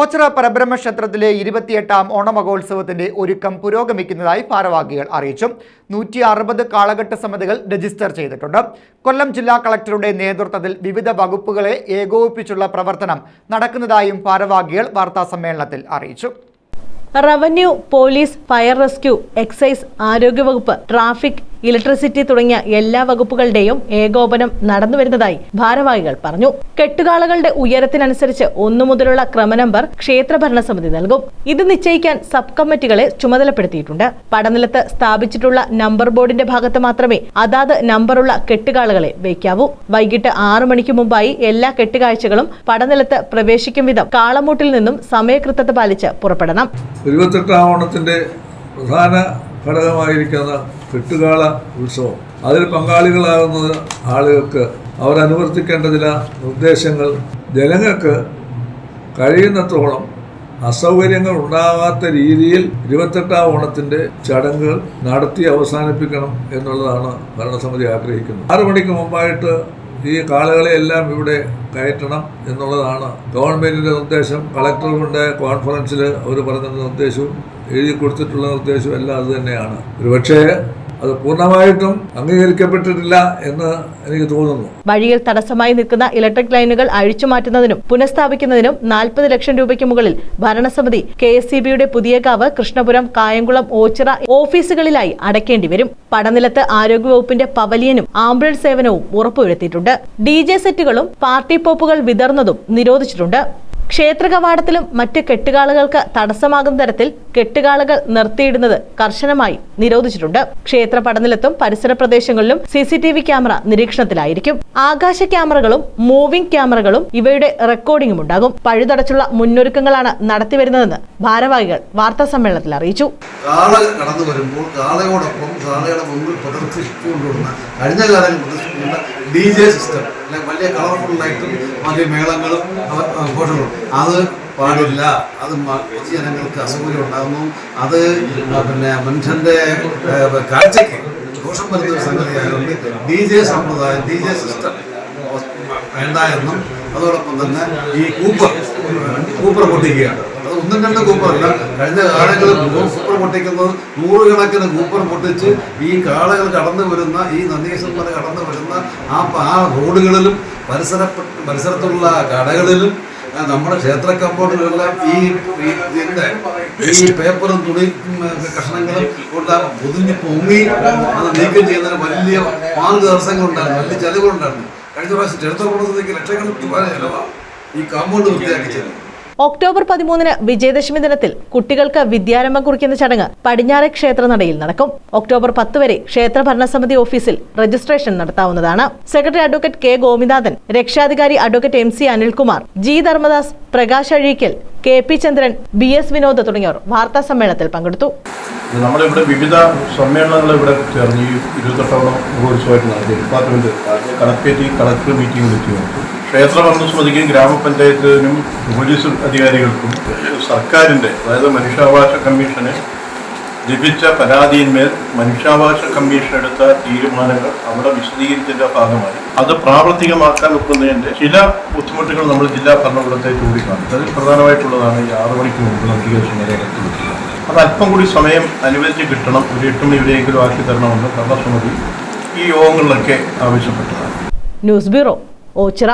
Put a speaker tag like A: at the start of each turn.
A: ഓച്ചിറ പരബ്രഹ്മ ക്ഷേത്രത്തിലെ ഇരുപത്തിയെട്ടാം ഓണമഹോത്സവത്തിന്റെ ഒരുക്കം പുരോഗമിക്കുന്നതായി ഭാരവാഹികൾ അറിയിച്ചു. നൂറ്റി അറുപത് കാളഘട്ട സമിതികൾ രജിസ്റ്റർ ചെയ്തിട്ടുണ്ട്. കൊല്ലം ജില്ലാ കളക്ടറുടെ നേതൃത്വത്തിൽ വിവിധ വകുപ്പുകളെ ഏകോപിപ്പിച്ചുള്ള പ്രവർത്തനം നടക്കുന്നതായും ഭാരവാഹികൾ വാർത്താസമ്മേളനത്തിൽ അറിയിച്ചു.
B: Revenue police fire rescue excise ആരോഗ്യവകുപ്പ് ട്രാഫിക് ഇലക്ട്രിസിറ്റി തുടങ്ങിയ എല്ലാ വകുപ്പുകളുടെയും ഏകോപനം നടന്നു വരുന്നതായി ഭാരവാഹികൾ പറഞ്ഞു. കെട്ടുകാളകളുടെ ഉയരത്തിനനുസരിച്ച് ഒന്നു മുതലുള്ള ക്രമനമ്പർ ക്ഷേത്ര ഭരണസമിതി നൽകും. ഇത് നിശ്ചയിക്കാൻ സബ് കമ്മിറ്റികളെ ചുമതലപ്പെടുത്തിയിട്ടുണ്ട്. പടനിലത്ത് സ്ഥാപിച്ചിട്ടുള്ള നമ്പർ ബോർഡിന്റെ ഭാഗത്ത് മാത്രമേ അതാത് നമ്പറുള്ള കെട്ടുകാളകളെ വയ്ക്കാവൂ. വൈകിട്ട് ആറു മണിക്ക് മുമ്പായി എല്ലാ കെട്ടുകാഴ്ചകളും പടനിലത്ത് പ്രവേശിക്കും വിധം കാളമൂട്ടിൽ നിന്നും സമയകൃത്യത പാലിച്ച് പുറപ്പെടണം.
C: ഇരുപത്തെട്ടാം ഓണത്തിന്റെ പ്രധാന ഘടകമായിരിക്കുന്ന കെട്ടുകാള ഉത്സവം. അതിൽ പങ്കാളികളാകുന്ന ആളുകൾക്ക് അവർ ചില നിർദ്ദേശങ്ങൾ. ജനങ്ങൾക്ക് കഴിയുന്നത്രോളം അസൗകര്യങ്ങൾ ഉണ്ടാകാത്ത രീതിയിൽ ഇരുപത്തെട്ടാം ഓണത്തിന്റെ ചടങ്ങുകൾ നടത്തി അവസാനിപ്പിക്കണം എന്നുള്ളതാണ് ഭരണസമിതി ആഗ്രഹിക്കുന്നത്. ആറു മണിക്ക് മുമ്പായിട്ട് ഈ കാളുകളെയെല്ലാം ഇവിടെ കയറ്റണം എന്നുള്ളതാണ് ഗവൺമെന്റിന്റെ നിർദ്ദേശം. കളക്ടറുടെ കോൺഫറൻസിൽ അവർ പറഞ്ഞ നിർദ്ദേശവും എഴുതി കൊടുത്തിട്ടുള്ള നിർദ്ദേശം എല്ലാം അത് തന്നെയാണ്. ഒരുപക്ഷേ അത് പൂർണമായിട്ടും അംഗീകരിക്കപ്പെട്ടിട്ടില്ല എന്ന് എനിക്ക് തോന്നുന്നു.
B: വഴിയിൽ തടസ്സമായി നിൽക്കുന്ന ഇലക്ട്രിക് ലൈനുകൾ അഴിച്ചുമാറ്റുന്നതിനും പുനഃസ്ഥാപിക്കുന്നതിനും നാൽപ്പത് ലക്ഷം രൂപയ്ക്ക് മുകളിൽ ഭരണസമിതി കെ എസ് സി ബിയുടെ പുതിയകാവ് കൃഷ്ണപുരം കായംകുളം ഓച്ചിറ ഓഫീസുകളിലായി അടയ്ക്കേണ്ടി വരും. പടനിലത്ത് ആരോഗ്യവകുപ്പിന്റെ പവലിയനും ആംബുലൻസ് സേവനവും ഉറപ്പുവരുത്തിയിട്ടുണ്ട്. ഡി സെറ്റുകളും പാർട്ടി പോപ്പുകൾ വിതർന്നതും നിരോധിച്ചിട്ടുണ്ട്. ക്ഷേത്ര കവാടത്തിലും മറ്റ് കെട്ടുകാളുകൾക്ക് തടസ്സമാകുന്ന തരത്തിൽ കെട്ടുകാളുകൾ നിർത്തിയിടുന്നത് കർശനമായി നിരോധിച്ചിട്ടുണ്ട്. ക്ഷേത്ര പടനിലത്തും പരിസര പ്രദേശങ്ങളിലും C C T V camera നിരീക്ഷണത്തിലായിരിക്കും. ആകാശ ക്യാമറകളും മൂവിംഗ് ക്യാമറകളും ഇവയുടെ റെക്കോർഡിംഗും ഉണ്ടാകും. പഴുതടച്ചുള്ള മുന്നൊരുക്കങ്ങളാണ് നടത്തിവരുന്നതെന്ന് ഭാരവാഹികൾ വാർത്താ സമ്മേളനത്തിൽ അറിയിച്ചു.
D: വരുമ്പോൾ കഴിഞ്ഞ കാലങ്ങളിൽ ഡി ജെ സിസ്റ്റം അല്ലെങ്കിൽ വലിയ കളർഫുൾ ലൈറ്റും വലിയ മേളങ്ങളും ആഘോഷങ്ങളും. അത് പാടില്ല. അത് ജനങ്ങൾക്ക് അസൗകര്യം ഉണ്ടാകുന്നു. അത് പിന്നെ മനുഷ്യന്റെ കാഴ്ചക്ക് ദോഷം വരുന്ന ഒരു സംഗതിയായതുകൊണ്ട് ഡി ജെ സമ്പ്രദായം ഡി ജെ സിസ്റ്റം വേണ്ട എന്നും അതോടൊപ്പം തന്നെ ഈ കൂപ്പർ കൂപ്പർ പൊട്ടിക്കുകയാണ്. അത് ഒന്നും രണ്ടും കൂപ്പറല്ല. കഴിഞ്ഞ കാലങ്ങളിൽ കൂപ്പർ പൊട്ടിക്കുന്നത് നൂറുകണക്കിന് കൂപ്പർ പൊട്ടിച്ച് ഈ കാളകൾ കടന്നു വരുന്ന ഈ നന്ദീശ്വരൻ കടന്നു വരുന്ന ആ ആ റോഡുകളിലും പരിസര പരിസരത്തുള്ള കടകളിലും നമ്മുടെ ക്ഷേത്ര കമ്പൗണ്ടിലെല്ലാം ഈ ഈ പേപ്പറും തുണി കഷ്ണങ്ങളും കൊണ്ട് പൊതിഞ്ഞ് പൊങ്ങി അത് നീക്കം ചെയ്യുന്നതിന് വലിയ മാർഗദർശനങ്ങളുണ്ടായിരുന്നു വലിയ ചെലവുകളുണ്ടായിരുന്നു. കഴിഞ്ഞ പ്രാവശ്യം ചരിത്ര പ്രവർത്തനത്തിലേക്ക് ലക്ഷക്കണക്കിന് ചെലവാണ് ഈ കാമ്പൗണ്ട് വൃത്തിയാക്കി ചെയ്തത്
B: ഒക്ടോബർ പതിമൂന്നിന് വിജയദശമി ദിനത്തിൽ കുട്ടികൾക്ക് വിദ്യാരംഭം കുറിക്കുന്ന ചടങ്ങ് പടിഞ്ഞാറെ ക്ഷേത്രനടയിൽ നടക്കും. ഒക്ടോബർ പത്ത് വരെ ക്ഷേത്ര ഭരണസമിതി ഓഫീസിൽ രജിസ്ട്രേഷൻ നടത്താവുന്നതാണ്. സെക്രട്ടറി അഡ്വക്കേറ്റ് കെ ഗോപിനാഥൻ രക്ഷാധികാരി advocate M C Anilkumar G Dharmadas Prakash Azhikkal K P Chandran B S Vinod തുടങ്ങിയവർ വാർത്താ സമ്മേളനത്തിൽ പങ്കെടുത്തു.
E: നമ്മളിവിടെ വിവിധ സമ്മേളനങ്ങൾ ഇവിടെ ചേർന്ന് ഇരുപത്തെട്ടോളം ഡിപ്പാർട്ട്മെന്റ് കളക്ടർ മീറ്റിംഗ് വിളിച്ചു ക്ഷേത്ര ഭരണസമിതിക്കും ഗ്രാമപഞ്ചായത്തിനും പോലീസ് അധികാരികൾക്കും സർക്കാരിന്റെ അതായത് മനുഷ്യാവകാശ കമ്മീഷന് ലഭിച്ച പരാതിയിന്മേൽ മനുഷ്യാവകാശ കമ്മീഷൻ എടുത്ത തീരുമാനങ്ങൾ അവിടെ വിശദീകരിച്ചതിന്റെ ഭാഗമായി. അത് പ്രാവർത്തികമാക്കാൻ ഒക്കുന്നതിന്റെ ചില ബുദ്ധിമുട്ടുകൾ നമ്മൾ ജില്ലാ ഭരണകൂടത്തെ ചൂണ്ടിക്കാണും. അതിൽ പ്രധാനമായിട്ടുള്ളതാണ് ഈ ആറു മണിക്ക് മുമ്പ് നോട്ടിഫിക്കേഷൻ വരെ അത് അല്പം കൂടി സമയം അനുവദിച്ച് കിട്ടണം. ഒരു എട്ട് മണി വരെയെങ്കിലും ആക്കി തരണമെന്ന് ഭരണസമിതി ഈ യോഗങ്ങളിലൊക്കെ ആവശ്യപ്പെട്ടതാണ്.
B: News bureau Ochira.